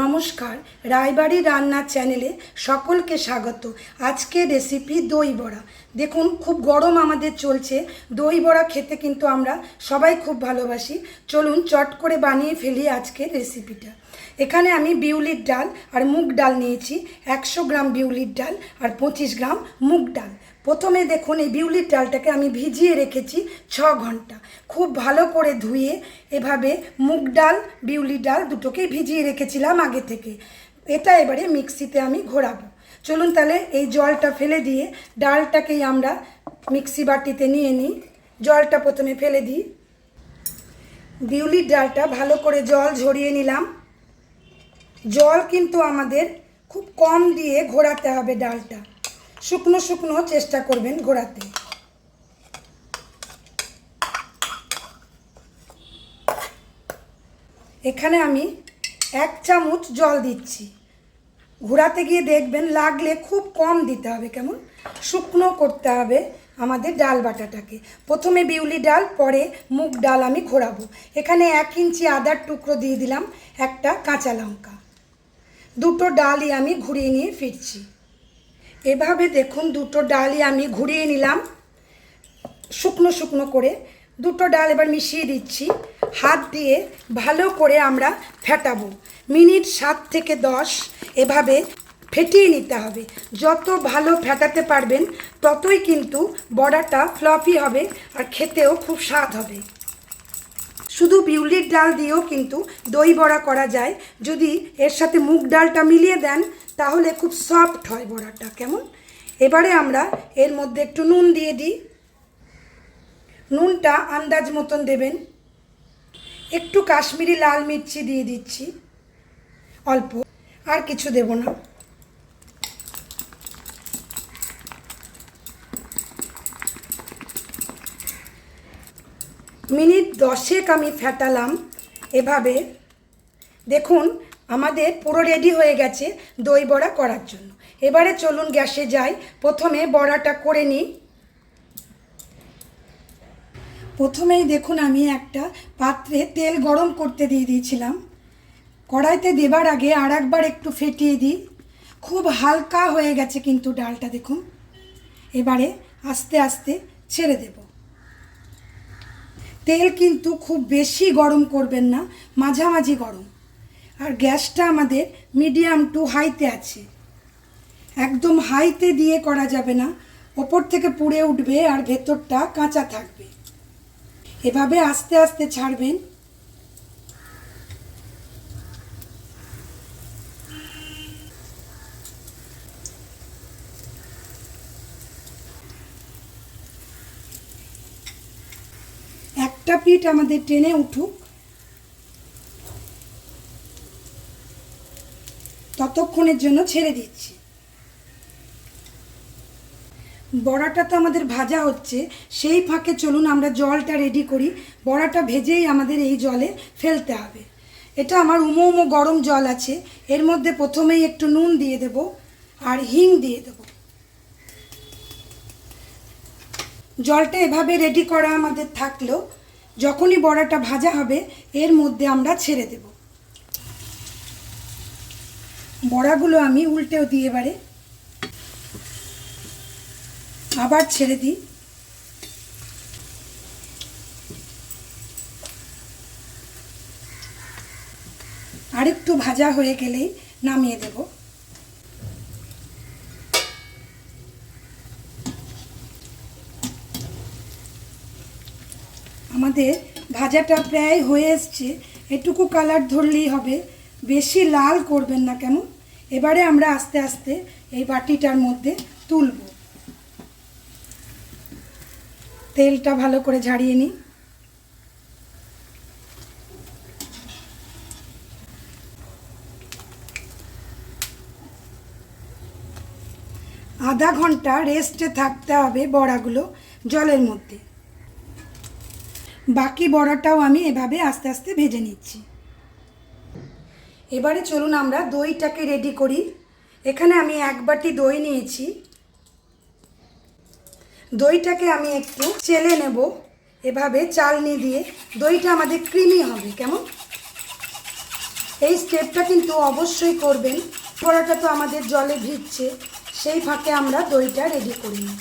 নমস্কার, রায়বাড়ি রান্না চ্যানেলে সকলকে স্বাগত। আজকে রেসিপি দই বড়া। দেখুন, খুব গরম আমাদের চলছে। দই বড়া খেতে কিন্তু আমরা সবাই খুব ভালোবাসি। চলুন চট করে বানিয়ে ফেলি আজকে রেসিপিটা এখানে আমি বিউলির ডাল আর মুগ ডাল নিয়েছি, একশো গ্রাম বিউলির ডাল আর পঁচিশ গ্রাম মুগ ডাল। প্রথমে দেখুন এই বিউলির ডালটাকে আমি ভিজিয়ে রেখেছি ছ ঘণ্টা। খুব ভালো করে ধুয়ে এভাবে মুগ ডাল, বিউলি ডাল দুটোকেই ভিজিয়ে রেখেছিলাম আগে থেকে। এটা এবারে মিক্সিতে আমি ঘোরাবো। চলুন তাহলে এই জলটা ফেলে দিয়ে ডালটাকেই আমরা মিক্সি বাটিতে নিয়ে নিই। জলটা প্রথমে ফেলে দিই। বিউলির ডালটা ভালো করে জল ঝরিয়ে নিলাম। জল কিন্তু আমাদের খুব কম দিয়ে ঘোরাতে হবে ডালটা। শুকনো শুকনো চেষ্টা করবেন ঘোরাতে। এখানে আমি এক চামচ জল দিচ্ছি। ঘোরাতে গিয়ে দেখবেন লাগলে খুব কম দিতে হবে, কেমন? শুকনো করতে হবে আমাদের ডাল বাটাটাকে। প্রথমে বিউলি ডাল, পরে মুগ ডাল আমি ঘোরাবো। এখানে এক ইঞ্চি আদার টুকরো দিয়ে দিলাম একটা কাঁচা লঙ্কা। দুটো ডালই আমি ঘুরিয়ে নিয়ে ফিরছি। এভাবে দেখুন দুটো ডালই আমি ঘুরিয়ে নিলাম, শুকনো শুকনো করে। দুটো ডাল এবার মিশিয়ে দিচ্ছি, হাত দিয়ে ভালো করে আমরা ফেটাবো। মিনিট সাত থেকে দশ এভাবে ফেটিয়ে নিতে হবে। যত ভালো ফেটাতে পারবেন, ততই কিন্তু বড়াটা ফ্লফি হবে আর খেতেও খুব স্বাদ হবে। শুধু বিউলির ডাল দিয়েও কিন্তু দই বড়া করা যায়। যদি এর সাথে মুগ ডালটা মিলিয়ে দেন, তাহলে খুব সফট হয় বড়াটা। কেমন? এবারে আমরা এর মধ্যে একটু নুন দিয়ে দিই। নুনটা আন্দাজ মতন দেবেন। একটু কাশ্মীরি লাল মির্চি দিয়ে দিচ্ছি। অল্প। আর কিছু দেব না। মিনিট দশেক আমি ফেটালাম এভাবে। দেখুন, আমাদের পুরো রেডি হয়ে গেছে দই বড়া করার জন্য। এবারে চলুন গ্যাসে যাই। প্রথমে বড়াটা করে নিই। প্রথমেই দেখুন, আমি একটা পাত্রে তেল গরম করতে দিয়ে দিয়েছিলাম। কড়াইতে দেবার আগে আর একবার একটু ফেটিয়ে দিই। খুব হালকা হয়ে গেছে কিন্তু ডালটা, দেখুন। এবারে আস্তে আস্তে ছেড়ে দেব। তেল কিন্তু খুব বেশি গরম করবেন না, মাঝামাঝি গরম। আর গ্যাসটা আমাদের মিডিয়াম টু হাইতে আছে। একদম হাইতে দিয়ে করা যাবে না, ওপর থেকে পুড়ে উঠবে আর ভেতরটা কাঁচা থাকবে। এভাবে আস্তে আস্তে ছাড়বেন। একটা পিঠ আমাদের টেনে উঠুক। ততক্ষণের জন্য ছেড়ে দিচ্ছি। বড়াটা তো আমাদের ভাজা হচ্ছে, সেই ফাঁকে চলুন আমরা জলটা রেডি করি। বড়াটা ভেজেই আমাদের এই জলে ফেলতে হবে। এটা আমার উমো উমো গরম জল আছে, এর মধ্যে প্রথমেই একটু নুন দিয়ে দেব আর হিং দিয়ে দেব। জলটা এভাবে রেডি করা আমাদের থাকলেও যখনই বড়াটা ভাজা হবে, এর মধ্যে আমরা ছেড়ে দেব। বড়াগুলো আমি উল্টেও দিয়ে এবারে আবার ছেড়ে দিই। আরেকটু ভাজা হয়ে গেলেই নামিয়ে দেব। আমাদের ভাজাটা প্রায় হয়ে এসছে। এটুকু কালার ধরলেই হবে। বেশি লাল করবেন না কেন? এবারে আমরা আস্তে আস্তে এই বাটিটার মধ্যে তুলব। তেলটা ভালো করে ঝাড়িয়ে নিই। আধা ঘণ্টা রেস্টে থাকতে হবে বড়াগুলো জলের মধ্যে। বাকি বড়াটাও আমি এভাবে আস্তে আস্তে ভেজে নিচ্ছি। এবারে চলুন আমরা দইটাকে রেডি করি। এখানে আমি এক বাটি দই নিয়েছি। দইটাকে আমি একটু চেলে নেব এভাবে চালনি দিয়ে। দইটা আমাদের ক্রিমি হবে, কেমন? এই স্টেপটা কিন্তু অবশ্যই করবেন। বড়াটা তো আমাদের জলে ভিজছে, সেই ফাঁকে আমরা দইটা রেডি করি নিই।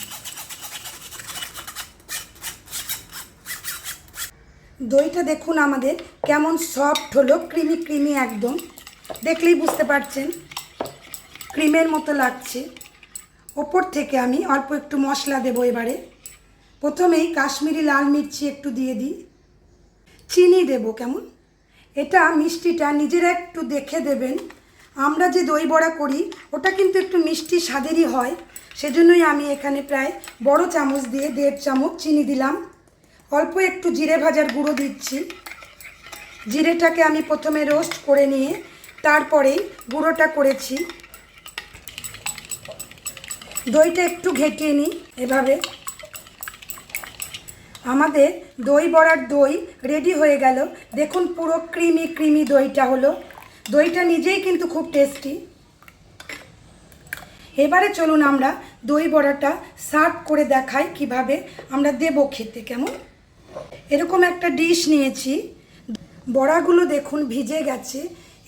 দইটা দেখুন আমাদের, কেমন সফট হলো ক্রিমি ক্রিমি একদম। দেখলেই বুঝতে পারছেন ক্রিমের মতো লাগছে। ওপর থেকে আমি অল্প একটু মশলা দেবো এবারে। প্রথমেই কাশ্মীরি লাল মির্চি একটু দিয়ে দিই। চিনি দেবো কেমন? এটা মিষ্টিটা নিজেরা একটু দেখে দেবেন। আমরা যে দই বড়া করি, ওটা কিন্তু একটু মিষ্টি স্বাদেরই হয়। সেজন্যই আমি এখানে প্রায় বড় চামচ দিয়ে দেড় চামচ চিনি দিলাম। অল্প একটু জিরে ভাজার গুঁড়ো দিচ্ছি। জিরেটাকে আমি প্রথমে রোস্ট করে নিয়ে তারপরেই গুঁড়োটা করেছি। দইটা একটু ঘেটিয়ে নিই এভাবে। আমাদের দই বড়ার দই রেডি হয়ে গেল। দেখুন পুরো ক্রিমি ক্রিমি দইটা হলো। দইটা নিজেই কিন্তু খুব টেস্টি এবারে চলুন আমরা দই বড়াটা সার্ভ করে দেখাই কীভাবে আমরা দেব খেতে, কেমন? এরকম একটা ডিশ নিয়েছি। বড়াগুলো দেখুন ভিজে গেছে।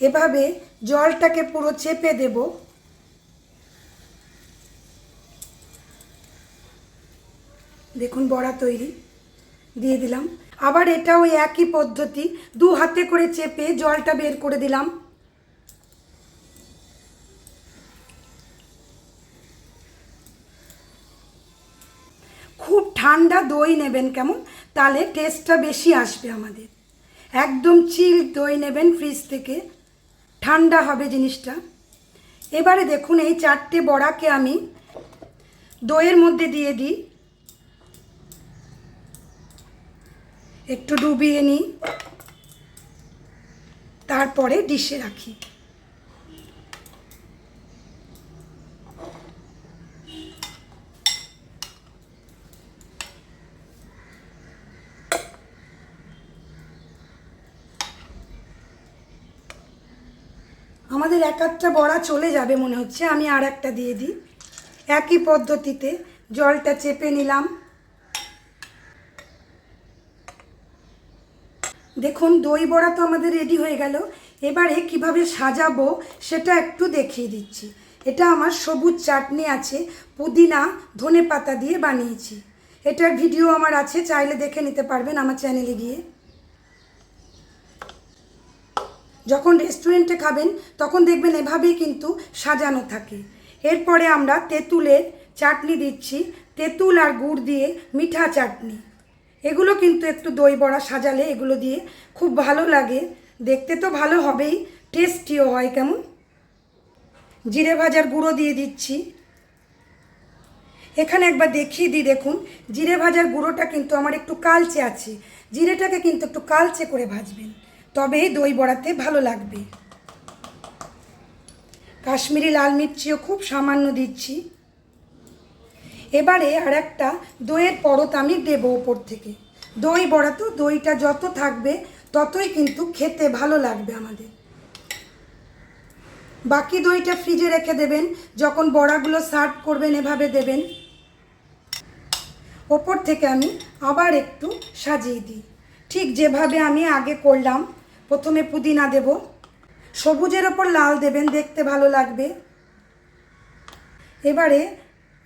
এভাবে জলটাকে পুরো চেপে দেব। দেখুন বড়া তৈরি, দিয়ে দিলাম। আবার এটা ওই একই পদ্ধতি, দু হাতে করে চেপে জলটা বের করে দিলাম। দই নেবেন কেমন? তাহলে টেস্টটা বেশি আসবে আমাদের। একদম চিল দই নেবেন ফ্রিজ থেকে। ঠান্ডা হবে জিনিসটা। এবারে দেখুন, এই চারটে বড়াকে আমি দইয়ের মধ্যে দিয়ে দিই। একটু ডুবিয়ে নিই। তারপরে ডিশে রাখি। আমাদের এক একটা বড়া চলে যাবে মনে হচ্ছে, আমি আর একটা দিয়ে দিই। একই পদ্ধতিতে জলটা চেপে নিলাম। দেখুন, দই বড়া তো আমাদের রেডি হয়ে গেল। এবারে কীভাবে সাজাবো সেটা একটু দেখিয়ে দিচ্ছি। এটা আমার সবুজ চাটনি আছে, পুদিনা ধনে পাতা দিয়ে বানিয়েছি। এটার ভিডিও আমার আছে, চাইলে দেখে নিতে পারবেন আমার চ্যানেলে গিয়ে। যখন রেস্টুরেন্টে খাবেন, তখন দেখবেন এভাবেই কিন্তু সাজানো থাকে। এরপরে আমরা তেঁতুলের চাটনি দিচ্ছি। তেঁতুল আর গুড় দিয়ে মিঠা চাটনি। এগুলো কিন্তু একটু দই বড়া সাজালে এগুলো দিয়ে খুব ভালো লাগে। দেখতে তো ভালো হবেই টেস্টিও হয় কেমন? জিরে ভাজার গুঁড়ো দিয়ে দিচ্ছি। এখানে একবার দেখিয়ে দিই, দেখুন। জিরে ভাজার গুঁড়োটা কিন্তু আমার একটু কালচে আছে। জিরেটাকে কিন্তু একটু কালচে করে ভাজবেন। তবে দই বড়াতে ভালো লাগবে। কাশ্মীরি লাল মির্চিও খুব সামান্য দিচ্ছি। এবারে আর একটা দইয়ের পরত আমি দেব ওপর থেকে। দই বড়া তো, দইটা যত থাকবে ততই কিন্তু খেতে ভালো লাগবে আমাদের। বাকি দইটা ফ্রিজে রেখে দেবেন, যখন বড়াগুলো সার্ভ করবেন এভাবে দেবেন। ওপর থেকে আমি আবার একটু সাজিয়ে দিই। ঠিক যেভাবে আমি আগে করলাম প্রথমে পুদিনা দেব। সবুজের ওপর লাল দেবেন, দেখতে ভালো লাগবে। এবারে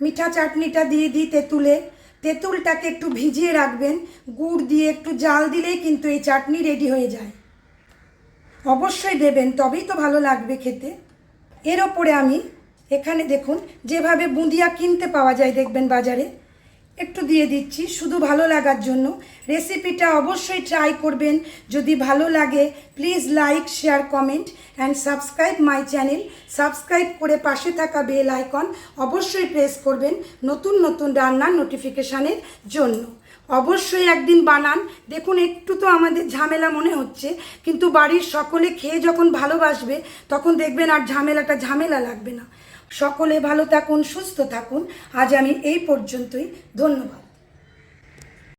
মিঠা চাটনিটা দিয়ে দিই তেঁতুলে। তেঁতুলটাকে একটু ভিজিয়ে রাখবেন। গুড় দিয়ে একটু জাল দিলেই কিন্তু এই চাটনি রেডি হয়ে যায়। অবশ্যই দেবেন, তবেই তো ভালো লাগবে খেতে। এর ওপরে আমি, এখানে দেখুন, যেভাবে বুঁদিয়া কিনতে পাওয়া যায়, দেখবেন বাজারে। একটু দিয়ে দিচ্ছি, শুধু ভালো লাগার জন্য। রেসিপিটা অবশ্যই ট্রাই করবেন, যদি ভালো লাগে please like share comment and subscribe my channel subscribe করে পাশে থাকা বেল আইকন অবশ্যই প্রেস করবেন নতুন নতুন রান্নার নোটিফিকেশানের জন্য। অবশ্যই একদিন বানান। দেখুন, একটু তো আমাদের ঝামেলা মনে হচ্ছে, কিন্তু বাড়ির সকলে খেয়ে যখন ভালোবাসবে, তখন দেখবেন আর ঝামেলাটা ঝামেলা লাগবে না। সকলে ভালো থাকুন সুস্থ থাকুন। আজ আমি এই পর্যন্তই। ধন্যবাদ।